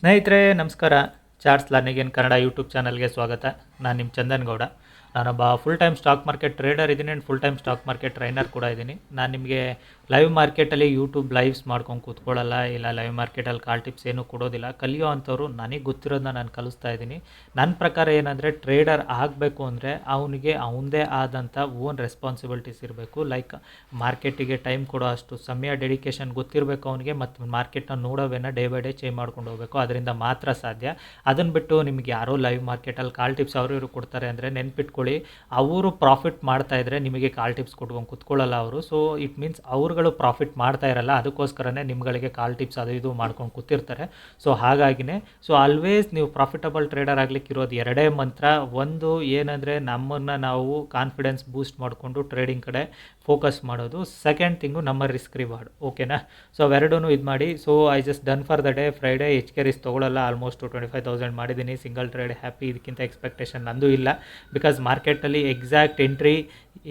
ಸ್ನೇಹಿತರೆ ನಮಸ್ಕಾರ. Charts learning in Kannada YouTube ಚಾನಲ್ಗೆ ಸ್ವಾಗತ. ನಾನು ನಿಮ್ಮ ಚಂದನ್ ಗೌಡ. ನಾನೊಬ್ಬ full time stock market trader ಇದ್ದೀನಿ and full time stock market trainer ಕೂಡ ಇದ್ದೀನಿ. ನಾನು ನಿಮಗೆ ಲೈವ್ ಮಾರ್ಕೆಟಲ್ಲಿ ಯೂಟ್ಯೂಬ್ ಲೈವ್ಸ್ ಮಾಡ್ಕೊಂಡು ಕೂತ್ಕೊಳ್ಳಲ್ಲ, ಇಲ್ಲ ಲೈವ್ ಮಾರ್ಕೆಟಲ್ಲಿ ಕಾಲ್ ಟಿಪ್ಸ್ ಏನೂ ಕೊಡೋದಿಲ್ಲ. ಕಲಿಯೋ ಅಂಥವ್ರು ನನಗೆ ಗೊತ್ತಿರೋದನ್ನ ನಾನು ಕಲಿಸ್ತಾ ಇದ್ದೀನಿ. ನನ್ನ ಪ್ರಕಾರ ಏನಂದರೆ ಟ್ರೇಡರ್ ಆಗಬೇಕು ಅಂದರೆ ಅವನಿಗೆ ಅವನದೇ ಆದಂಥ ಓನ್ ರೆಸ್ಪಾನ್ಸಿಬಿಲಿಟೀಸ್ ಇರಬೇಕು. ಲೈಕ್ ಮಾರ್ಕೆಟಿಗೆ ಟೈಮ್ ಕೊಡೋ ಅಷ್ಟು ಸಮಯ ಡೆಡಿಕೇಶನ್ ಗೊತ್ತಿರಬೇಕು ಅವನಿಗೆ ಮತ್ತು ಮಾರ್ಕೆಟ್ನ ನೋಡೋವೇನ ಡೇ ಬೈ ಡೇ ಚೇಂಜ್ ಮಾಡ್ಕೊಂಡು ಹೋಗಬೇಕು. ಅದರಿಂದ ಮಾತ್ರ ಸಾಧ್ಯ. ಅದನ್ನು ಬಿಟ್ಟು ನಿಮಗೆ ಯಾರೋ ಲೈವ್ ಮಾರ್ಕೆಟಲ್ಲಿ ಕಾಲ್ ಟಿಪ್ಸ್ ಅವರು ಇವರು ಕೊಡ್ತಾರೆ ಅಂದರೆ ನೆನ್ಪಿಟ್ಕೊಳ್ಳಿ ಅವರು ಪ್ರಾಫಿಟ್ ಮಾಡ್ತಾ ಇದ್ದರೆ ನಿಮಗೆ ಕಾಲ್ ಟಿಪ್ಸ್ ಕೊಟ್ಕೊಂಡು ಕೂತ್ಕೊಳ್ಳಲ್ಲ ಅವರು. ಸೊ ಇಟ್ ಮೀನ್ಸ್ ಅವರುಗಳು ಪ್ರಾಫಿಟ್ ಮಾಡ್ತಾ ಇರಲ್ಲ, ಅದಕ್ಕೋಸ್ಕರನೇ ನಿಮ್ಗಳಿಗೆ ಕಾಲ್ ಟಿಪ್ಸ್ ಅದು ಇದು ಮಾಡ್ಕೊಂಡು ಕೂತಿರ್ತಾರೆ. ಸೊ ಹಾಗಾಗಿನೇ ಸೊ ಆಲ್ವೇಸ್ ನೀವು ಪ್ರಾಫಿಟಬಲ್ ಟ್ರೇಡರ್ ಆಗಲಿಕ್ಕೆ ಇರೋದು ಎರಡೇ ಮಂತ್ರ. ಒಂದು ಏನಂದರೆ ನಮ್ಮನ್ನು ನಾವು ಕಾನ್ಫಿಡೆನ್ಸ್ ಬೂಸ್ಟ್ ಮಾಡಿಕೊಂಡು ಟ್ರೇಡಿಂಗ್ ಕಡೆ ಫೋಕಸ್ ಮಾಡೋದು ಸೆಕೆಂಡ್ ಥಿಂಗು ನಮ್ಮ ರಿಸ್ಕ್ ರಿವಾರ್ಡ್ ಓಕೆನಾ ಸೊ ಅವೆರಡೂ ಇದು ಮಾಡಿ. So I just done for the day Friday H K risk ತೊಗೊಳ್ಳಲ್ಲ almost twenty five thousand ಮಾಡಿದ್ದೀನಿ ಸಿಂಗಲ್ ಟ್ರೇಡ್ ಹ್ಯಾಪಿ ಇದಕ್ಕಿಂತ ಎಕ್ಸ್ಪೆಕ್ಟೇಷನ್ ನಂದು ಇಲ್ಲ. ಬಿಕಾಸ್ ಮಾರ್ಕೆಟಲ್ಲಿ ಎಕ್ಸಾಕ್ಟ್ ಎಂಟ್ರಿ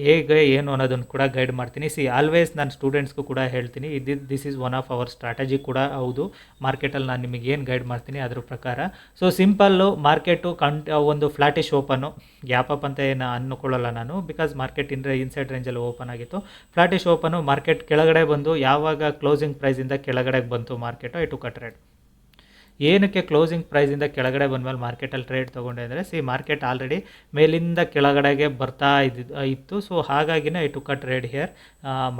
ಹೇಗೆ, ಏನು ಅನ್ನೋದನ್ನು ಕೂಡ ಗೈಡ್ ಮಾಡ್ತೀನಿ. ಸಿ ಆಲ್ವೇಸ್ ನಾನು ಸ್ಟೂಡೆಂಟ್ಸ್ಗೂ ಕೂಡ ಹೇಳ್ತೀನಿ. ಇದು this is one of our strategy ಕೂಡ ಹೌದು. ಮಾರ್ಕೆಟಲ್ಲಿ ನಾನು ನಿಮಗೆ ಏನು ಗೈಡ್ ಮಾಡ್ತೀನಿ ಅದ್ರ ಪ್ರಕಾರ. ಸೊ ಸಿಂಪಲ್ಲು ಮಾರ್ಕೆಟು ಕಂಟ್ ಒಂದು ಫ್ಲಾಟಿಶ್ ಓಪನು ಗ್ಯಾಪ್ ಅಪ್ ಅಂತ ಏನು ಅಂದ್ಕೊಳ್ಳಲ್ಲ ನಾನು. ಬಿಕಾಸ್ ಮಾರ್ಕೆಟ್ ಇಂದ್ರೆ ಇನ್ಸೈಡ್ ರೇಂಜಲ್ಲಿ ಓಪನ್ ಆಗಿತ್ತು ಫ್ಲಾಟಿಶ್ ಓಪನು, ಮಾರ್ಕೆಟ್ ಕೆಳಗಡೆ ಬಂದು ಯಾವಾಗ ಕ್ಲೋಸಿಂಗ್ ಪ್ರೈಸಿಂದ ಕೆಳಗಡೆಗೆ ಬಂತು market, I to cut rate ಏನಕ್ಕೆ ಕ್ಲೋಸಿಂಗ್ ಪ್ರೈಸಿಂದ ಕೆಳಗಡೆ ಬಂದಮೇಲೆ ಮಾರ್ಕೆಟಲ್ಲಿ ಟ್ರೇಡ್ ತೊಗೊಂಡೆ ಅಂದರೆ ಸಿ ಮಾರ್ಕೆಟ್ ಆಲ್ರೆಡಿ ಮೇಲಿಂದ ಕೆಳಗಡೆಗೆ ಬರ್ತಾ ಇದ್ದಿದ್ದು ಇತ್ತು. ಸೊ ಹಾಗಾಗಿನೇ I took trade here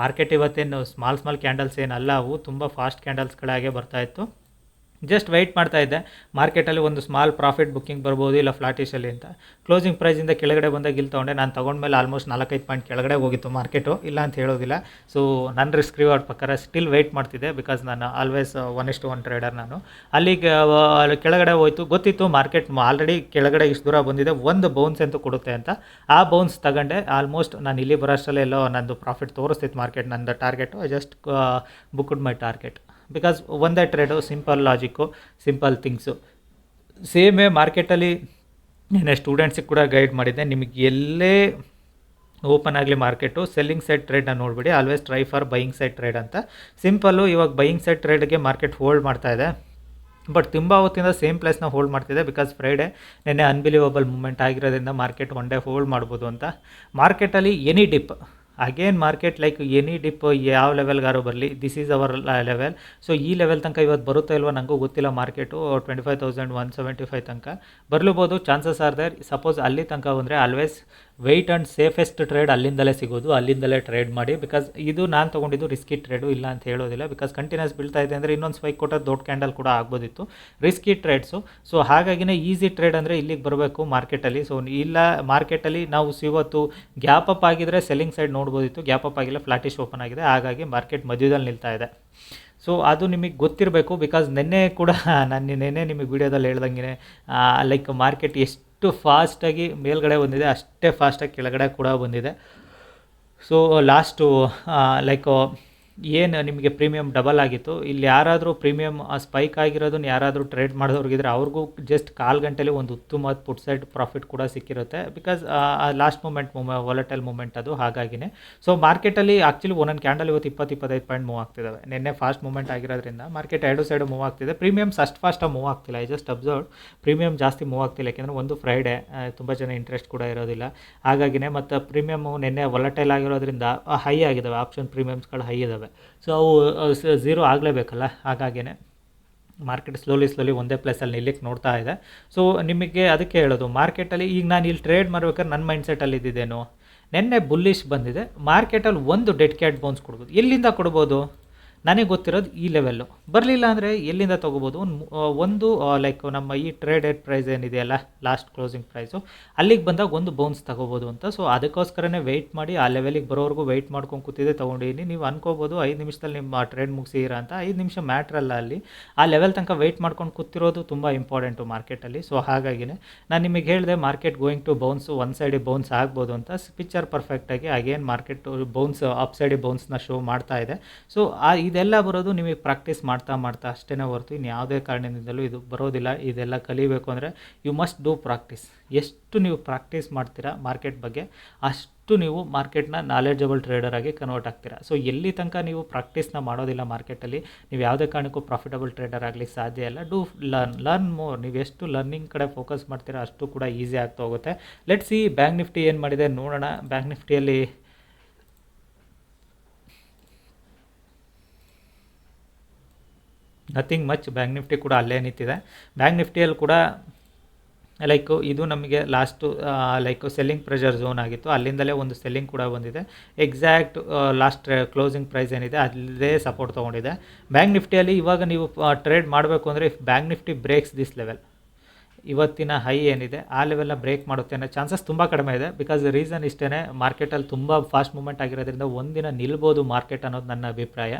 market ಇವತ್ತೇನು ಸ್ಮಾಲ್ ಸ್ಮಾಲ್ ಕ್ಯಾಂಡಲ್ಸ್ ಏನಲ್ಲ, ಅವು ತುಂಬ ಫಾಸ್ಟ್ ಕ್ಯಾಂಡಲ್ಸ್ಗಳಾಗೆ ಬರ್ತಾ ಇತ್ತು. ಜಸ್ಟ್ ವೆಯ್ಟ್ ಮಾಡ್ತಾ ಇದ್ದೆ. ಮಾರ್ಕೆಟಲ್ಲಿ ಒಂದು ಸ್ಮಾಲ್ ಪ್ರಾಫಿಟ್ ಬುಕ್ಕಿಂಗ್ ಬರ್ಬೋದು ಇಲ್ಲ ಫ್ಲಾಟಿಶಲ್ಲಿ ಅಂತ. ಕ್ಲೋಸಿಂಗ್ ಪ್ರೈಸಿಂದ ಕೆಳಗಡೆ ಬಂದಾಗ ಇಲ್ಲಿ ತೊಗೊಂಡೆ. ನಾನು ತೊಗೊಂಡ್ಮೇಲೆ ಆಲ್ಮೋಸ್ಟ್ ನಾಲ್ಕೈದು ಪಾಯಿಂಟ್ ಕೆಳಗಡೆ ಹೋಗಿತ್ತು ಮಾರ್ಕೆಟು ಇಲ್ಲ ಅಂತ ಹೇಳೋದಿಲ್ಲ. ಸೊ ನನ್ನ ರಿಸ್ಕ್ ರಿವಾರ್ಡ್ ಪ್ರಕಾರ ಸ್ಟಿಲ್ ವೆಯ್ಟ್ ಮಾಡ್ತಿದ್ದೆ ಬಿಕಾಸ್ ನಾನು ಆಲ್ವೇಸ್ ಒನ್ ಇಷ್ಟು ಒನ್ ಟ್ರೇಡರ್ ನಾನು. ಅಲ್ಲಿಗೆ ಅಲ್ಲಿ ಕೆಳಗಡೆ ಹೋಯ್ತು. ಗೊತ್ತಿತ್ತು ಮಾರ್ಕೆಟ್ ಆಲ್ರೆಡಿ ಕೆಳಗಡೆ ಇಷ್ಟು ದೂರ ಬಂದಿದೆ. ಒಂದು ಬೌನ್ಸ್ ಅಂತೂ ಕೊಡುತ್ತೆ ಅಂತ. ಆ ಬೌನ್ಸ್ ತಗೊಂಡೆ. ಆಲ್ಮೋಸ್ಟ್ ನಾನು ಇಲ್ಲಿ ಬರೋಷ್ಟಲ್ಲೇ ಎಲ್ಲೋ ನಂದು ಪ್ರಾಫಿಟ್ ತೋರಿಸ್ತಿತ್ತು ಮಾರ್ಕೆಟ್ ನಂದು target just booked my target because ಒಂದೇ trade simple logic simple things ಸೇಮೇ ಮಾರ್ಕೆಟಲ್ಲಿ ನೆನ್ನೆ ಸ್ಟೂಡೆಂಟ್ಸಿಗೆ ಕೂಡ ಗೈಡ್ ಮಾಡಿದ್ದೆ. ನಿಮಗೆ ಎಲ್ಲೇ ಓಪನ್ ಆಗಲಿ ಮಾರ್ಕೆಟು ಸೆಲ್ಲಿಂಗ್ ಸೈಡ್ ಟ್ರೇಡ್ನ ನೋಡಿಬಿಡಿ. Always try for buying side trade ಅಂತ. ಸಿಂಪಲ್ಲು ಇವಾಗ ಬೈಯಿಂಗ್ ಸೈಡ್ ಟ್ರೇಡ್ಗೆ ಮಾರ್ಕೆಟ್ ಹೋಲ್ಡ್ ಮಾಡ್ತಾ ಇದೆ. ಬಟ್ ತುಂಬ ಹೊತ್ತಿಂದ ಸೇಮ್ ಪ್ಲೇಸ್ನ ಹೋಲ್ಡ್ ಮಾಡ್ತಿದೆ. ಬಿಕಾಸ್ ಫ್ರೈಡೇ ನೆನ್ನೆ ಅನ್ಬಿಲಿವಬಲ್ ಮೂಮೆಂಟ್ ಆಗಿರೋದ್ರಿಂದ ಮಾರ್ಕೆಟ್ ಒನ್ ಡೇ ಹೋಲ್ಡ್ ಮಾಡ್ಬೋದು ಅಂತ. ಮಾರ್ಕೆಟಲ್ಲಿ any dip again market like any dip ಯಾವ ಲೆವೆಲ್ಗಾರು ಬರಲಿ this is our level so ಈ ಲೆವೆಲ್ ತನಕ ಇವತ್ತು ಬರುತ್ತೋ ಇಲ್ವೋ ನನಗೂ ಗೊತ್ತಿಲ್ಲ market twenty five thousand one seventy five ತನಕ. ಬರಲೂಬೋದು ಚಾನ್ಸಸ್ ಆರ್ ದೇರ್ ಸಪೋಸ್ ಅಲ್ಲಿ ತನಕ ಬಂದರೆ always wait and safest trade ಅಲ್ಲಿಂದಲೇ ಸಿಗೋದು, ಅಲ್ಲಿಂದಲೇ ಟ್ರೇಡ್ ಮಾಡಿ ಬಿಕಾಸ್ ಇದು ನಾನು ತೊಗೊಂಡಿದ್ದು ರಿಸ್ಕಿ ಟ್ರೇಡು ಇಲ್ಲ ಅಂತ ಹೇಳೋದಿಲ್ಲ ಬಿಕಾಸ್ ಕಂಟಿನ್ಯೂಸ್ ಬೀಳ್ತಾ ಇದೆ ಅಂದರೆ ಇನ್ನೊಂದು ಸ್ವೈಕ್ ಕೊಟ್ಟರೆ ದೊಡ್ಡ ಕ್ಯಾಂಡಲ್ ಕೂಡ ಆಗ್ಬೋದಿತ್ತು. ರಿಸ್ಕಿ ಟ್ರೇಡ್ಸು ಸೊ ಹಾಗಾಗಿನೇ ಈಸಿ ಟ್ರೇಡ್ ಅಂದರೆ ಇಲ್ಲಿಗೆ ಬರಬೇಕು ಮಾರ್ಕೆಟಲ್ಲಿ ಸೊ ಇಲ್ಲ ಮಾರ್ಕೆಟಲ್ಲಿ ನಾವು ಇವತ್ತು ಗ್ಯಾಪ್ ಅಪ್ ಆಗಿದ್ರೆ ಸೆಲ್ಲಿಂಗ್ ಸೈಡ್ ನೋಡ್ಬೋದಿತ್ತು ಗ್ಯಾಪ್ ಅಪ್ ಆಗಿಲ್ಲ ಫ್ಲಾಟಿಶ್ ಓಪನ್ ಆಗಿದೆ. ಹಾಗಾಗಿ ಮಾರ್ಕೆಟ್ ಮಧ್ಯದಲ್ಲಿ ನಿಲ್ತಾ ಇದೆ. ಸೊ ಅದು ನಿಮಗೆ ಗೊತ್ತಿರಬೇಕು ಬಿಕಾಸ್ ನಿನ್ನೆ ಕೂಡ ನಾನು ನಿನ್ನೆ ನಿಮಗೆ ವಿಡಿಯೋದಲ್ಲಿ ಹೇಳ್ದಂಗೆ ಲೈಕ್ ಮಾರ್ಕೆಟ್ ಎಷ್ಟು ಫಾಸ್ಟಾಗಿ ಮೇಲ್ಗಡೆ ಬಂದಿದೆ ಅಷ್ಟೇ ಫಾಸ್ಟಾಗಿ ಕೆಳಗಡೆ ಕೂಡ ಬಂದಿದೆ. ಸೊ ಲಾಸ್ಟು ಲೈಕ್ ಏನು ನಿಮಗೆ ಪ್ರೀಮಿಯಮ್ ಡಬಲ್ ಆಗಿತ್ತು? ಇಲ್ಲಿ ಯಾರಾದರೂ ಪ್ರೀಮಿಯಮ್ ಸ್ಪೈಕ್ ಆಗಿರೋದನ್ನ ಯಾರಾದರೂ ಟ್ರೇಡ್ ಮಾಡಿದವ್ರಿಗಿದ್ರೆ ಅವ್ರಿಗೂ ಜಸ್ಟ್ ಕಾಲು ಗಂಟೆಲಿ ಒಂದು ಉತ್ತಮ ಪುಟ್ ಸೈಡ್ ಪ್ರಾಫಿಟ್ ಕೂಡ ಸಿಕ್ಕಿರುತ್ತೆ. Because last moment moment volatile moment ಅದು ಹಾಗಾಗಿನೇ. ಸೊ ಮಾರ್ಕೆಟಲ್ಲಿ ಆ್ಯಕ್ಚುಲಿ ಒಂದೊಂದು ಕ್ಯಾಂಡಲ್ ಇವತ್ತು ಇಪ್ಪತ್ತು, ಇಪ್ಪತ್ತೈದು ಪಾಯಿಂಟ್ ಮೂವ್ ಆಗ್ತಿದ್ದಾವೆ ನಿನ್ನೆ ಫಾಸ್ಟ್ ಮೂಮೆಂಟ್ ಆಗಿರೋದ್ರಿಂದ ಮಾರ್ಕೆಟ್ ಎರಡು ಸೈಡು ಮೂವ್ ಆಗ್ತಿದೆ. ಪ್ರೀಮಿಯಮ್ಸ್ ಅಷ್ಟು ಫಾಸ್ಟಾಗಿ ಮೂವ್ ಆಗ್ತಿಲ್ಲ. ಐ ಜಸ್ಟ್ ಅಬ್ಸರ್ವ್ ಪ್ರೀಮಿಯಮ್ ಜಾಸ್ತಿ ಮೂವ್ ಆಗ್ತಿಲ್ಲ. ಯಾಕೆಂದರೆ ಒಂದು ಫ್ರೈಡೆ ತುಂಬ ಜನ ಇಂಟ್ರೆಸ್ಟ್ ಕೂಡ ಇರೋದಿಲ್ಲ. ಹಾಗಾಗಿನೇ ಮತ್ತು ಪ್ರೀಮಿಯಮ್ ನಿನ್ನೆ ವಾಲಟೈಲ್ ಆಗಿರೋದ್ರಿಂದ ಹೈ ಆಗಿದ್ದಾವೆ ಆಪ್ಷನ್ ಪ್ರೀಮಿಯಮ್ಸ್ಗಳು ಹೈ ಇದ್ದಾವೆ ಸೊ ಅವು ಝೀರೋ ಆಗಲೇಬೇಕಲ್ಲ? ಹಾಗಾಗಿನೇ ಮಾರ್ಕೆಟ್ ಸ್ಲೋಲಿ ಸ್ಲೋಲಿ ಒಂದೇ ಪ್ಲೇಸಲ್ಲಿ ನಿಲ್ಲಕ್ಕೆ ನೋಡ್ತಾ ಇದೆ. ಸೊ ನಿಮಗೆ ಅದಕ್ಕೆ ಹೇಳೋದು ಮಾರ್ಕೆಟಲ್ಲಿ ಈಗ ನಾನು ಇಲ್ಲಿ ಟ್ರೇಡ್ ಮಾಡ್ಬೇಕಾದ್ರೆ ನನ್ನ ಮೈಂಡ್ ಸೆಟ್ಟಲ್ಲಿ ಇದ್ದಿದ್ದೇನು? ನಿನ್ನೆ ಬುಲ್ಲಿಶ್ ಬಂದಿದೆ ಮಾರ್ಕೆಟಲ್ಲಿ ಒಂದು ಡೆಡ್ ಕ್ಯಾಟ್ ಬೌನ್ಸ್ ಕೊಡ್ಬೋದು. ಎಲ್ಲಿಂದ ಕೊಡ್ಬೋದು? ನನಗೆ ಗೊತ್ತಿರೋದು ಈ ಲೆವೆಲ್ಲು ಬರಲಿಲ್ಲ ಅಂದರೆ ಎಲ್ಲಿಂದ ತೊಗೋಬೋದು? ಒಂದು ಒಂದು ಲೈಕ್ ನಮ್ಮ ಈ ಟ್ರೇಡೆಡ್ ಪ್ರೈಸ್ ಏನಿದೆಯಲ್ಲ ಲಾಸ್ಟ್ ಕ್ಲೋಸಿಂಗ್ ಪ್ರೈಸು ಅಲ್ಲಿಗೆ ಬಂದಾಗ ಒಂದು ಬೌನ್ಸ್ ತೊಗೋಬೋದು ಅಂತ. ಸೊ ಅದಕ್ಕೋಸ್ಕರನೇ ವೆಯ್ಟ್ ಮಾಡಿ, ಆ ಲೆವೆಲಿಗೆ ಬರೋವರೆಗೂ ವೆಯ್ಟ್ ಮಾಡ್ಕೊಂಡು ಕೂತಿದ್ದೆ, ತೊಗೊಂಡಿದ್ದೀನಿ. ನೀವು ಅನ್ಕೋಬೋದು, ಐದು ನಿಮಿಷದಲ್ಲಿ ನಿಮ್ಮ ಟ್ರೇಡ್ ಮುಗಿಸಿರ ಅಂತ. ಐದು ನಿಮಿಷ ಮ್ಯಾಟ್ರಲ್ಲ ಅಲ್ಲಿ ಆ ಲೆವೆಲ್ ತನಕ ವೆಯ್ಟ್ ಮಾಡ್ಕೊಂಡು ಕೂತಿರೋದು ತುಂಬ ಇಂಪಾರ್ಟೆಂಟು ಮಾರ್ಕೆಟಲ್ಲಿ ಸೊ ಹಾಗಾಗಿನೇ ನಾನು ನಿಮಗೆ ಹೇಳಿದೆ market going to bounce one ಸೈಡಿಗೆ ಬೌನ್ಸ್ ಆಗ್ಬೋದು ಅಂತ. ಪಿಕ್ಚರ್ ಪರ್ಫೆಕ್ಟಾಗಿ ಅಗೇನ್ ಮಾರ್ಕೆಟ್ ಬೌನ್ಸ್ ಅಪ್ ಸೈಡಿಗೆ ಬೌನ್ಸ್ನ ಶೋ ಮಾಡ್ತಾ ಇದೆ. ಸೊ ಆ ಇದೆಲ್ಲ ಬರೋದು ನಿಮಗೆ ಪ್ರಾಕ್ಟೀಸ್ ಮಾಡ್ತಾ ಮಾಡ್ತಾ ಅಷ್ಟೇ ಹೊರತು ಇನ್ನು ಯಾವುದೇ ಕಾರಣದಿಂದಲೂ ಇದು ಬರೋದಿಲ್ಲ. ಇದೆಲ್ಲ ಕಲಿಬೇಕು ಅಂದರೆ ಯು ಮಸ್ಟ್ ಡೂ ಪ್ರಾಕ್ಟೀಸ್ ಎಷ್ಟು ನೀವು ಪ್ರಾಕ್ಟೀಸ್ ಮಾಡ್ತೀರಾ ಮಾರ್ಕೆಟ್ ಬಗ್ಗೆ, ಅಷ್ಟು ನೀವು ಮಾರ್ಕೆಟ್ನ ನಾಲೆಡ್ಜಬಲ್ ಟ್ರೇಡರ್ ಆಗಿ ಕನ್ವರ್ಟ್ ಆಗ್ತೀರಾ. ಸೊ ಎಲ್ಲಿ ತನಕ ನೀವು ಪ್ರಾಕ್ಟೀಸ್ನ ಮಾಡೋದಿಲ್ಲ ಮಾರ್ಕೆಟಲ್ಲಿ ನೀವು ಯಾವುದೇ ಕಾರಣಕ್ಕೂ ಪ್ರಾಫಿಟಬಲ್ ಟ್ರೇಡರ್ ಆಗಲಿಕ್ಕೆ ಸಾಧ್ಯ ಇಲ್ಲ. ಡೂ ಲರ್ನ್ ಲರ್ನ್ ಮೋರ್ ನೀವು ಎಷ್ಟು ಲರ್ನಿಂಗ್ ಕಡೆ ಫೋಕಸ್ ಮಾಡ್ತೀರಾ ಅಷ್ಟು ಕೂಡ ಈಸಿ ಆಗ್ತಾ ಹೋಗುತ್ತೆ. ಲೆಟ್ಸ್ ಈ ಬ್ಯಾಂಕ್ ನಿಫ್ಟಿ ಏನು ಮಾಡಿದೆ, ನೋಡೋಣ. ಬ್ಯಾಂಕ್ ನಿಫ್ಟಿಯಲ್ಲಿ ನಥಿಂಗ್ ಮಚ್ ಬ್ಯಾಂಕ್ ನಿಫ್ಟಿ ಕೂಡ ಅಲ್ಲೇ ನಿಂತಿದೆ. ಬ್ಯಾಂಕ್ ನಿಫ್ಟಿಯಲ್ಲಿ ಕೂಡ ಲೈಕು ಇದು ನಮಗೆ last like selling pressure zone ಆಗಿತ್ತು. ಅಲ್ಲಿಂದಲೇ ಒಂದು ಸೆಲ್ಲಿಂಗ್ ಕೂಡ ಬಂದಿದೆ. ಎಕ್ಸಾಕ್ಟ್ ಲಾಸ್ಟ್ ಕ್ಲೋಸಿಂಗ್ ಪ್ರೈಸ್ ಏನಿದೆ ಅಲ್ಲದೇ ಸಪೋರ್ಟ್ ತೊಗೊಂಡಿದೆ. ಬ್ಯಾಂಕ್ ನಿಫ್ಟಿಯಲ್ಲಿ ಇವಾಗ ನೀವು ಟ್ರೇಡ್ ಮಾಡಬೇಕು ಅಂದರೆ if bank nifty breaks this level ಇವತ್ತಿನ ಹೈ ಏನಿದೆ, ಆ ಲೆವೆಲ್ನ ಬ್ರೇಕ್ ಮಾಡುತ್ತೆ ಅನ್ನೋ ಚಾನ್ಸಸ್ ತುಂಬ ಕಡಿಮೆ ಇದೆ. ಬಿಕಾಸ್ ರೀಸನ್ ಇಷ್ಟೇ ಮಾರ್ಕೆಟಲ್ಲಿ ತುಂಬ ಫಾಸ್ಟ್ ಮೂಮೆಂಟ್ ಆಗಿರೋದ್ರಿಂದ ಒಂದಿನ ನಿಲ್ಬೋದು ಮಾರ್ಕೆಟ್ ಅನ್ನೋದು ನನ್ನ ಅಭಿಪ್ರಾಯ.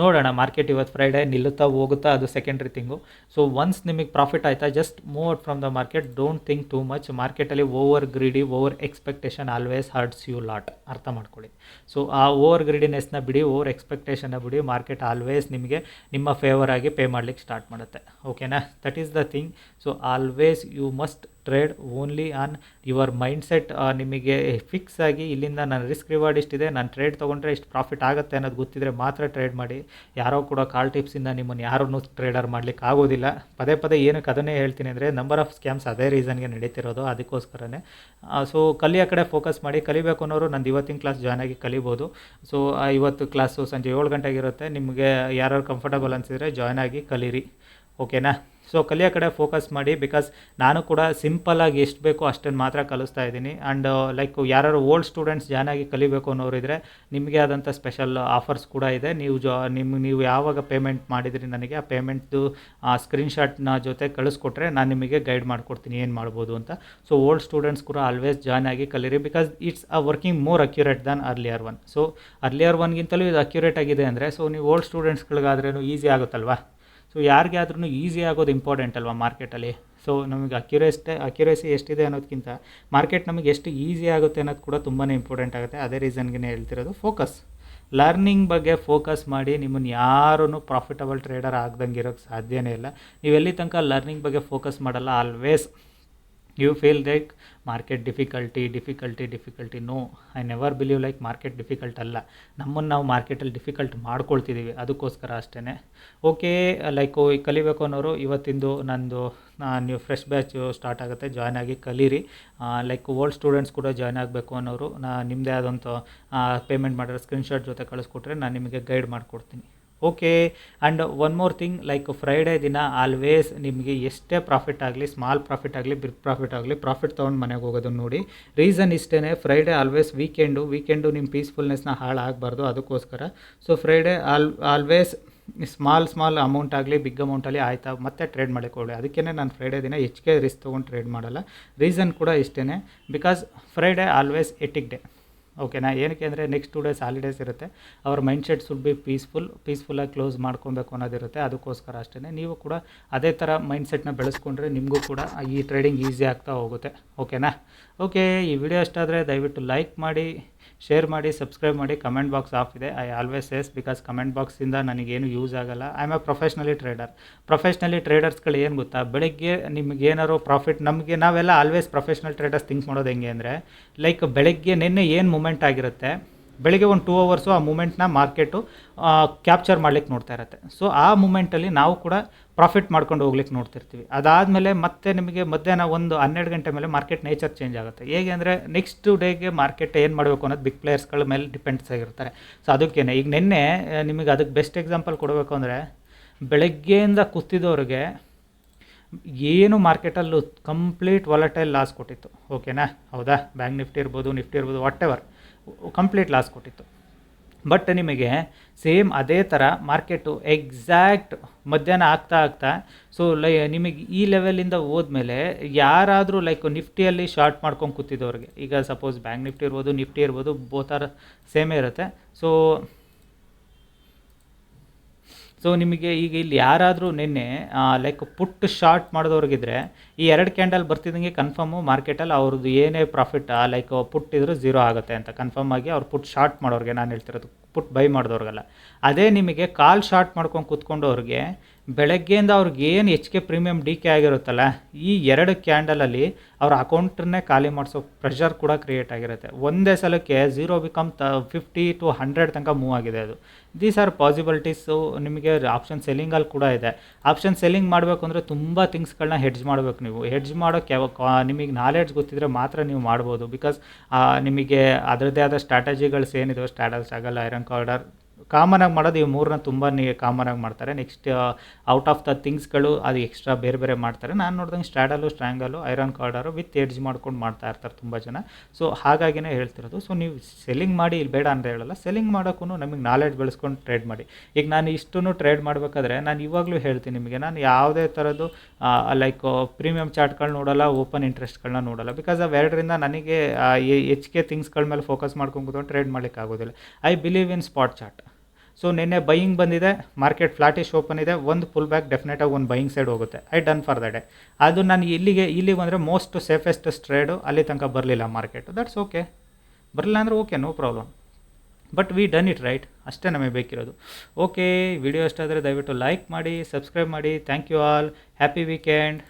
ನೋಡೋಣ ಮಾರ್ಕೆಟ್ ಇವತ್ತು ಫ್ರೈಡೇ ನಿಲ್ಲುತ್ತಾ ಹೋಗುತ್ತಾ ಅದು ಸೆಕೆಂಡ್ರಿ ತಿಂಗು. ಸೊ ಒನ್ಸ್ ನಿಮಗೆ ಪ್ರಾಫಿಟ್ ಆಯಿತಾ just move out from the market don't think too much ಮಾರ್ಕೆಟಲ್ಲಿ over greedy over expectation always hurts you lot ಅರ್ಥ ಮಾಡ್ಕೊಳ್ಳಿ. ಸೊ ಆ ಓವರ್ ಗ್ರೀಡಿನೆಸ್ನ ಬಿಡಿ ಓವರ್ ಎಕ್ಸ್ಪೆಕ್ಟೇಷನ್ನ ಬಿಡಿ ಮಾರ್ಕೆಟ್ ಆಲ್ವೇಸ್ ನಿಮಗೆ ನಿಮ್ಮ ಫೇವರ್ ಆಗಿ ಪೇ ಮಾಡ್ಲಿಕ್ಕೆ ಸ್ಟಾರ್ಟ್ ಮಾಡುತ್ತೆ. ಓಕೆನಾ that is the thing so always you must trade only on your mindset ನಿಮಗೆ ಫಿಕ್ಸ್ ಆಗಿ ಇಲ್ಲಿಂದ ನನ್ನ ರಿಸ್ಕ್ ರಿವಾರ್ಡ್ ಇಷ್ಟಿದೆ, ನಾನು ಟ್ರೇಡ್ ತೊಗೊಂಡ್ರೆ ಇಷ್ಟು ಪ್ರಾಫಿಟ್ ಆಗುತ್ತೆ ಅನ್ನೋದು ಗೊತ್ತಿದ್ರೆ ಮಾತ್ರ ಟ್ರೇಡ್ ಮಾಡಿ. ಯಾರೋ ಕೂಡ ಕಾಲ್ ಟಿಪ್ಸಿಂದ ನಿಮ್ಮನ್ನು ಯಾರನ್ನೂ ಟ್ರೇಡರ್ ಮಾಡಲಿಕ್ಕೆ ಆಗೋದಿಲ್ಲ. ಪದೇ ಪದೇ ಏನಕ್ಕೆ ಅದನ್ನೇ ಹೇಳ್ತೀನಿ ಅಂದರೆ ನಂಬರ್ ಆಫ್ ಸ್ಕ್ಯಾಮ್ಸ್ ಅದೇ ರೀಸನ್ಗೆ ನಡೀತಿರೋದು, ಅದಕ್ಕೋಸ್ಕರನೇ. ಸೊ ಕಲಿಯೋ ಕಡೆ ಫೋಕಸ್ ಮಾಡಿ, ಕಲಿಬೇಕು ಅನ್ನೋರು ನಂದು ಇವತ್ತಿನ ಕ್ಲಾಸ್ ಜಾಯ್ನ್ ಆಗಿ ಕಲಿಬೋದು. ಸೊ ಇವತ್ತು ಕ್ಲಾಸು ಸಂಜೆ ಏಳು ಗಂಟೆಗಿರುತ್ತೆ ನಿಮಗೆ ಯಾರು ಕಂಫರ್ಟಬಲ್ ಅನಿಸಿದ್ರೆ ಜಾಯ್ನ್ ಆಗಿ ಕಲೀರಿ. ಓಕೆನಾ ಸೊ ಕಲಿಯೋ ಕಡೆ ಫೋಕಸ್ ಮಾಡಿ ಬಿಕಾಸ್ ನಾನು ಕೂಡ ಸಿಂಪಲ್ಲಾಗಿ ಎಷ್ಟು ಬೇಕೋ ಅಷ್ಟನ್ನು ಮಾತ್ರ ಕಲಿಸ್ತಾ ಇದ್ದೀನಿ. ಆ್ಯಂಡ್ ಲೈಕ್ ಯಾರು ಓಲ್ಡ್ ಸ್ಟೂಡೆಂಟ್ಸ್ ಜಾಯ್ನಾಗಿ ಕಲಿಬೇಕು ಅನ್ನೋರು ಇದ್ದರೆ ನಿಮಗೆ ಆದಂಥ ಸ್ಪೆಷಲ್ ಆಫರ್ಸ್ ಕೂಡ ಇದೆ. ನೀವು ಜಾ ನಿಮ್ಮ ನೀವು ಯಾವಾಗ ಪೇಮೆಂಟ್ ಮಾಡಿದ್ರಿ ನನಗೆ ಆ ಪೇಮೆಂಟ್ದು ಸ್ಕ್ರೀನ್ಶಾಟ್ನ ಜೊತೆ ಕಳಿಸ್ಕೊಟ್ರೆ ನಾನು ನಿಮಗೆ ಗೈಡ್ ಮಾಡಿಕೊಡ್ತೀನಿ, ಏನು ಮಾಡ್ಬೋದು ಅಂತ. ಸೊ ಓಲ್ಡ್ ಸ್ಟೂಡೆಂಟ್ಸ್ ಕೂಡ ಆಲ್ವೇಸ್ ಜಾಯ್ನ್ ಆಗಿ ಕಲೀರಿ because it's a working more accurate than earlier one so earlier ಒನ್ಗಿಂತಲೂ ಇದು ಅಕ್ಯುರೇಟ್ ಆಗಿದೆ ಅಂದರೆ ಸೊ ನೀವು ಓಲ್ಡ್ ಸ್ಟೂಡೆಂಟ್ಸ್ಗಳಿಗಾದ್ರೂ ಈಸಿ ಆಗುತ್ತಲ್ವಾ? ಸೊ ಯಾರಿಗೆ ಆದ್ರೂ ಈಸಿ ಆಗೋದು ಇಂಪಾರ್ಟೆಂಟ್ ಅಲ್ವಾ ಮಾರ್ಕೆಟಲ್ಲಿ ಸೊ ನಮಗೆ ಅಕ್ಯುರೇಸ್ಟೆ ಅಕ್ಯುರೇಸಿ ಎಷ್ಟಿದೆ ಅನ್ನೋದಕ್ಕಿಂತ ಮಾರ್ಕೆಟ್ ನಮಗೆ ಎಷ್ಟು ಈಸಿ ಆಗುತ್ತೆ ಅನ್ನೋದು ಕೂಡ ತುಂಬಾ ಇಂಪಾರ್ಟೆಂಟ್ ಆಗುತ್ತೆ. ಅದೇ ರೀಸನ್ಗೆ ಹೇಳ್ತಿರೋದು ಫೋಕಸ್ ಲರ್ನಿಂಗ್ ಬಗ್ಗೆ ಫೋಕಸ್ ಮಾಡಿ ನಿಮ್ಮನ್ನು ಯಾರೂ ಪ್ರಾಫಿಟಬಲ್ ಟ್ರೇಡರ್ ಆಗ್ದಂಗೆ ಇರೋಕ್ಕೆ ಸಾಧ್ಯವೇ ಇಲ್ಲ. ಎಲ್ಲಿ ತನಕ ಲರ್ನಿಂಗ್ ಬಗ್ಗೆ ಫೋಕಸ್ ಮಾಡಲ್ಲ always you feel like market difficulty difficulty difficulty no I never believe like market difficult ಅಲ್ಲ. ನಮ್ಮನ್ನು ನಾವು ಮಾರ್ಕೆಟಲ್ಲಿ ಡಿಫಿಕಲ್ಟ್ ಮಾಡ್ಕೊಳ್ತಿದ್ದೀವಿ ಅದಕ್ಕೋಸ್ಕರ ಅಷ್ಟೇ ಓಕೆ ಲೈಕ್ ಕಲಿಬೇಕು ಅನ್ನೋರು ಇವತ್ತಿಂದು ನಂದು ನೀವು ಫ್ರೆಶ್ ಬ್ಯಾಚ್ ಸ್ಟಾರ್ಟ್ ಆಗುತ್ತೆ. ಜಾಯ್ನ್ ಆಗಿ ಕಲೀರಿ. ಲೈಕ್ ಓಲ್ಡ್ ಸ್ಟೂಡೆಂಟ್ಸ್ ಕೂಡ ಜಾಯ್ನ್ ಆಗಬೇಕು ಅನ್ನೋರು, ನಾ ನಿಮ್ಮದೇ ಆದಂಥ ಪೇಮೆಂಟ್ ಮಾಡಿರೋ ಸ್ಕ್ರೀನ್ಶಾಟ್ ಜೊತೆ ಕಳಿಸ್ಕೊಟ್ರೆ ನಾನು ನಿಮಗೆ ಗೈಡ್ ಮಾಡಿಕೊಡ್ತೀನಿ. Okay and one more thing like Friday ದಿನ ಆಲ್ವೇಸ್ ನಿಮಗೆ ಎಷ್ಟೇ ಪ್ರಾಫಿಟ್ ಆಗಲಿ ಸ್ಮಾಲ್ ಪ್ರಾಫಿಟ್ ಆಗಲಿ ಬಿಗ್ ಪ್ರಾಫಿಟ್ ಆಗಲಿ ಪ್ರಾಫಿಟ್ ತೊಗೊಂಡು ಮನೆಗೆ ಹೋಗೋದನ್ನು ನೋಡಿ. ರೀಸನ್ ಇಷ್ಟೇ ಫ್ರೈಡೇ ಆಲ್ವೇಸ್ ವೀಕೆಂಡು ವೀಕೆಂಡು ನಿಮ್ಮ ಪೀಸ್ಫುಲ್ನೆಸ್ನ ಹಾಳಾಗಬಾರ್ದು ಅದಕ್ಕೋಸ್ಕರ. So Friday all always small small amount ಆಗಲಿ ಬಿಗ್ ಅಮೌಂಟಲ್ಲಿ ಆಯ್ತಾ, ಮತ್ತೆ ಟ್ರೇಡ್ ಮಾಡಿಕೊಳ್ಳಿ ಅದಕ್ಕೇ ನಾನು ಫ್ರೈಡೇ ದಿನ ಹೆಚ್ಚಿಗೆ ರಿಸ್ಕ್ ತೊಗೊಂಡು ಟ್ರೇಡ್ ಮಾಡಲ್ಲ. ರೀಸನ್ ಕೂಡ ಇಷ್ಟೇ because Friday always hectic day ಓಕೆನಾ ಏನಕ್ಕೆ ಅಂದರೆ ನೆಕ್ಸ್ಟ್ ಟು ಡೇಸ್ ಹಾಲಿಡೇಸ್ ಇರುತ್ತೆ. ಅವ್ರ mind set should be peaceful ಪೀಸ್ಫುಲ್ಲಾಗಿ close ಮಾಡ್ಕೊಬೇಕು ಅನ್ನೋದಿರುತ್ತೆ. ಅದಕ್ಕೋಸ್ಕರ ಅಷ್ಟೇ ನೀವು ಕೂಡ ಅದೇ ಥರ ಮೈಂಡ್ ಸೆಟ್ನ ಬೆಳೆಸ್ಕೊಂಡ್ರೆ ನಿಮಗೂ ಕೂಡ ಈ ಟ್ರೇಡಿಂಗ್ ಈಸಿ ಆಗ್ತಾ ಹೋಗುತ್ತೆ. ಓಕೆನಾ ಓಕೆ ಈ ವಿಡಿಯೋ ಅಷ್ಟಾದರೆ ದಯವಿಟ್ಟು ಲೈಕ್ ಮಾಡಿ. ಶೇರ್ ಮಾಡಿ ಸಬ್ಸ್ಕ್ರೈಬ್ ಮಾಡಿ ಕಮೆಂಟ್ ಬಾಕ್ಸ್ ಆಫ್ ಇದೆ. I always yes because comment ಬಾಕ್ಸಿಂದ ನನಗೇನು ಯೂಸ್ ಆಗಲ್ಲ. I am a professionally trader professionally ಟ್ರೇಡರ್ಸ್ಗಳು ಏನು ಗೊತ್ತಾ? ಬೆಳಗ್ಗೆ ನಿಮ್ಗೆ ಏನಾರು ಪ್ರಾಫಿಟ್ ನಮಗೆ ನಾವೆಲ್ಲ ಆಲ್ವೇಸ್ ಪ್ರೊಫೆಷ್ನಲ್ ಟ್ರೇಡರ್ಸ್ ಥಿಂಕ್ ಮಾಡೋದು ಹೆಂಗೆ ಅಂದರೆ ಲೈಕ್ ಬೆಳಗ್ಗೆ ನಿನ್ನೆ ಏನು ಮೂಮೆಂಟ್ ಆಗಿರುತ್ತೆ? ಬೆಳಿಗ್ಗೆ ಒಂದು ಟೂ ಅವರ್ಸು ಆ ಮೂಮೆಂಟ್ನ ಮಾರ್ಕೆಟು ಕ್ಯಾಪ್ಚರ್ ಮಾಡ್ಲಿಕ್ಕೆ ನೋಡ್ತಾ ಇರುತ್ತೆ. ಸೊ ಆ ಮೂಮೆಂಟಲ್ಲಿ ನಾವು ಕೂಡ ಪ್ರಾಫಿಟ್ ಮಾಡ್ಕೊಂಡು ಹೋಗ್ಲಿಕ್ಕೆ ನೋಡ್ತಿರ್ತೀವಿ. ಅದಾದಮೇಲೆ ಮತ್ತೆ ನಿಮಗೆ ಮಧ್ಯಾಹ್ನ ಒಂದು ಹನ್ನೆರಡು ಗಂಟೆ ಮೇಲೆ ಮಾರ್ಕೆಟ್ ನೇಚರ್ ಚೇಂಜ್ ಆಗುತ್ತೆ. ಹೇಗೆ ಅಂದರೆ ನೆಕ್ಸ್ಟ್ ಡೇಗೆ ಮಾರ್ಕೆಟ್ ಏನು ಮಾಡಬೇಕು ಅನ್ನೋದು ಬಿಗ್ ಪ್ಲೇಯರ್ಸ್ಗಳ ಮೇಲೆ ಡಿಪೆಂಡ್ಸ್ ಆಗಿರ್ತಾರೆ. ಸೊ ಅದಕ್ಕೇನೆ. ಈಗ ನಿನ್ನೆ ನಿಮಗೆ ಅದಕ್ಕೆ ಬೆಸ್ಟ್ ಎಕ್ಸಾಂಪಲ್ ಕೊಡಬೇಕು ಅಂದರೆ ಬೆಳಗ್ಗೆಯಿಂದ ಕೂತಿದ್ದವ್ರಿಗೆ ಏನು ಮಾರ್ಕೆಟಲ್ಲೂ ಕಂಪ್ಲೀಟ್ ವಾಲಟೈಲ್ ಲಾಸ್ ಕೊಟ್ಟಿತ್ತು. ಓಕೆನಾ ಹೌದಾ? ಬ್ಯಾಂಕ್ ನಿಫ್ಟಿ ಇರ್ಬೋದು ನಿಫ್ಟಿ ಇರ್ಬೋದು ವಾಟ್ ಎವರ್ ಕಂಪ್ಲೀಟ್ ಲಾಸ್ ಕೊಟ್ಟಿತ್ತು. ಬಟ್ ನಿಮಗೆ ಸೇಮ್ ಅದೇ ಥರ ಮಾರ್ಕೆಟು ಎಕ್ಸಾಕ್ಟ್ ಮಧ್ಯಾಹ್ನ ಆಗ್ತಾ ಆಗ್ತಾ ಸೊ ಲೈ, ನಿಮಗೆ ಈ ಲೆವೆಲಿಂದ ಹೋದ್ಮೇಲೆ ಯಾರಾದರೂ ಲೈಕ್ ನಿಫ್ಟಿಯಲ್ಲಿ ಶಾರ್ಟ್ ಮಾಡ್ಕೊಂಡು ಕೂತಿದ್ದವ್ರಿಗೆ ಈಗ ಸಪೋಸ್ ಬ್ಯಾಂಕ್ ನಿಫ್ಟಿ ಇರ್ಬೋದು ನಿಫ್ಟಿ ಇರ್ಬೋದು ಬೋತಾರ ಸೇಮೇ ಇರುತ್ತೆ. ಸೊ ಸೊ ನಿಮಗೆ ಈಗ ಇಲ್ಲಿ ಯಾರಾದರೂ ನಿನ್ನೆ ಲೈಕ್ ಪುಟ್ ಶಾರ್ಟ್ ಮಾಡಿದವ್ರಿಗಿದ್ರೆ, ಈ ಎರಡು ಕ್ಯಾಂಡಲ್ ಬರ್ತಿದ್ದಂಗೆ ಕನ್ಫರ್ಮು ಮಾರ್ಕೆಟಲ್ಲಿ ಅವ್ರದ್ದು ಏನೇ ಪ್ರಾಫಿಟ್ ಲೈಕ್ ಪುಟ್ ಇದ್ರೂ ಝೀರೋ ಆಗುತ್ತೆ ಅಂತ ಕನ್ಫರ್ಮ್ ಆಗಿ ಅವ್ರು ಪುಟ್ ಶಾರ್ಟ್ ಮಾಡೋರಿಗೆ ನಾನು ಹೇಳ್ತಿರೋದು. ಪುಟ್ ಬೈ ಮಾಡಿದವ್ರಿಗೆಲ್ಲ. ಅದೇ ನಿಮಗೆ ಕಾಲ್ ಶಾರ್ಟ್ ಮಾಡ್ಕೊಂಡು ಕೂತ್ಕೊಂಡವ್ರಿಗೆ ಬೆಳಗ್ಗೆಯಿಂದ ಅವ್ರಿಗೆ ಏನು H K premium D K ಆಗಿರುತ್ತಲ್ಲ, ಈ ಎರಡು ಕ್ಯಾಂಡಲಲ್ಲಿ ಅವ್ರ ಅಕೌಂಟನ್ನೇ ಖಾಲಿ ಮಾಡಿಸೋ ಪ್ರೆಷರ್ ಕೂಡ ಕ್ರಿಯೇಟ್ ಆಗಿರುತ್ತೆ. ಒಂದೇ ಸಲಕ್ಕೆ zero become the fifty to hundred ತನಕ ಮೂವ್ ಆಗಿದೆ ಅದು. ದೀಸ್ ಆರ್ ಪಾಸಿಬಿಲಿಟೀಸು ನಿಮಗೆ ಆಪ್ಷನ್ ಸೆಲ್ಲಿಂಗಲ್ಲಿ ಕೂಡ ಇದೆ. ಆಪ್ಷನ್ ಸೆಲ್ಲಿಂಗ್ ಮಾಡಬೇಕು ಅಂದರೆ ತುಂಬ ಥಿಂಗ್ಸ್ಗಳನ್ನ ಹೆಡ್ಜ್ ಮಾಡಬೇಕು ನೀವು. ಹೆಡ್ಜ್ ಮಾಡೋಕ್ಕೆ ನಿಮಗೆ ನಾಲೆಡ್ಜ್ ಗೊತ್ತಿದ್ರೆ ಮಾತ್ರ ನೀವು ಮಾಡ್ಬೋದು. ಬಿಕಾಸ್ ನಿಮಗೆ ಅದರದ್ದೇ ಆದ ಸ್ಟ್ರಾಟಜಿಗಳು ಏನಿದೆ ಸ್ಟ್ಯಾಟಸ್ ಆಗಲ್ಲ ಐರನ್ ಕಾರ್ಡರ್ ಕಾಮನಾಗಿ ಮಾಡೋದು ಈ ಮೂರನ್ನ ತುಂಬಾ ಕಾಮನ್ ಕಾಮನಾಗಿ ಮಾಡ್ತಾರೆ. ನೆಕ್ಸ್ಟ್ ಔಟ್ ಆಫ್ ದ ಥಿಂಗ್ಸ್ಗಳು ಅದು ಎಕ್ಸ್ಟ್ರಾ ಬೇರೆ ಬೇರೆ ಮಾಡ್ತಾರೆ. ನಾನು ನೋಡಿದಂಗೆ straddle strangle iron condor with hedge ಮಾಡ್ಕೊಂಡು ಮಾಡ್ತಾ ಇರ್ತಾರೆ ತುಂಬ ಜನ. ಸೊ ಹಾಗಾಗಿನೇ ಹೇಳ್ತಿರೋದು. ಸೊ ನೀವು ಸೆಲ್ಲಿಂಗ್ ಮಾಡಿ ಇಲ್ಲಿ ಬೇಡ ಅಂತ ಹೇಳಲ್ಲ. ಸೆಲ್ಲಿಂಗ್ ಮಾಡೋಕ್ಕೂ ನಮಗೆ ನಾಲೆಡ್ಜ್ ಬೆಳೆಸ್ಕೊಂಡು ಟ್ರೇಡ್ ಮಾಡಿ. ಈಗ ನಾನು ಇಷ್ಟನ್ನು ಟ್ರೇಡ್ ಮಾಡಬೇಕಾದ್ರೆ ನಾನು ಇವಾಗಲೂ ಹೇಳ್ತೀನಿ ನಿಮಗೆ. ನಾನು ಯಾವುದೇ ಥರದ್ದು ಲೈಕ್ ಪ್ರೀಮಿಯಂ ಚಾರ್ಟ್ಗಳು ನೋಡಲ್ಲ ಓಪನ್ ಇಂಟ್ರೆಸ್ಟ್ಗಳನ್ನ ನೋಡಲ್ಲ. ಬಿಕಾಸ್ ಅವೆರಡರಿಂದ ನನಗೆ ಕೆ ಥಿಂಗ್ಸ್ಗಳ ಮೇಲೆ ಫೋಕಸ್ ಮಾಡ್ಕೊಂಡು ಟ್ರೇಡ್ ಮಾಡಲಿಕ್ಕೆ ಆಗೋದಿಲ್ಲ I believe in spot chart so ನಿನ್ನೆ ಬೈಯಿಂಗ್ ಬಂದಿದೆ ಮಾರ್ಕೆಟ್ ಫ್ಲಾಟಿಶ್ ಓಪನ್ ಇದೆ, ಒಂದು ಫುಲ್ ಬ್ಯಾಕ್ ಡೆಫಿನೆಟಾಗಿ ಒಂದು ಬೈಯಿಂಗ್ ಸೈಡ್ ಹೋಗುತ್ತೆ. I done for the day ಅದು ನಾನು ಇಲ್ಲಿಗೆ ಇಲ್ಲಿಗೆ ಬಂದರೆ ಮೋಸ್ಟ್ ಸೇಫೆಸ್ಟ್ ಸ್ಟ್ರೇಡು ಅಲ್ಲಿ ತನಕ ಬರಲಿಲ್ಲ ಮಾರ್ಕೆಟು ದಟ್ಸ್ ಓಕೆ ಬರಲಿಲ್ಲ ಅಂದರೆ okay no problem but we done it right ಅಷ್ಟೇ ನಮಗೆ ಬೇಕಿರೋದು. ಓಕೆ ವಿಡಿಯೋ ಇಷ್ಟ ಆದರೆ ದಯವಿಟ್ಟು ಲೈಕ್ ಮಾಡಿ ಸಬ್ಸ್ಕ್ರೈಬ್ ಮಾಡಿ. Thank you all happy weekend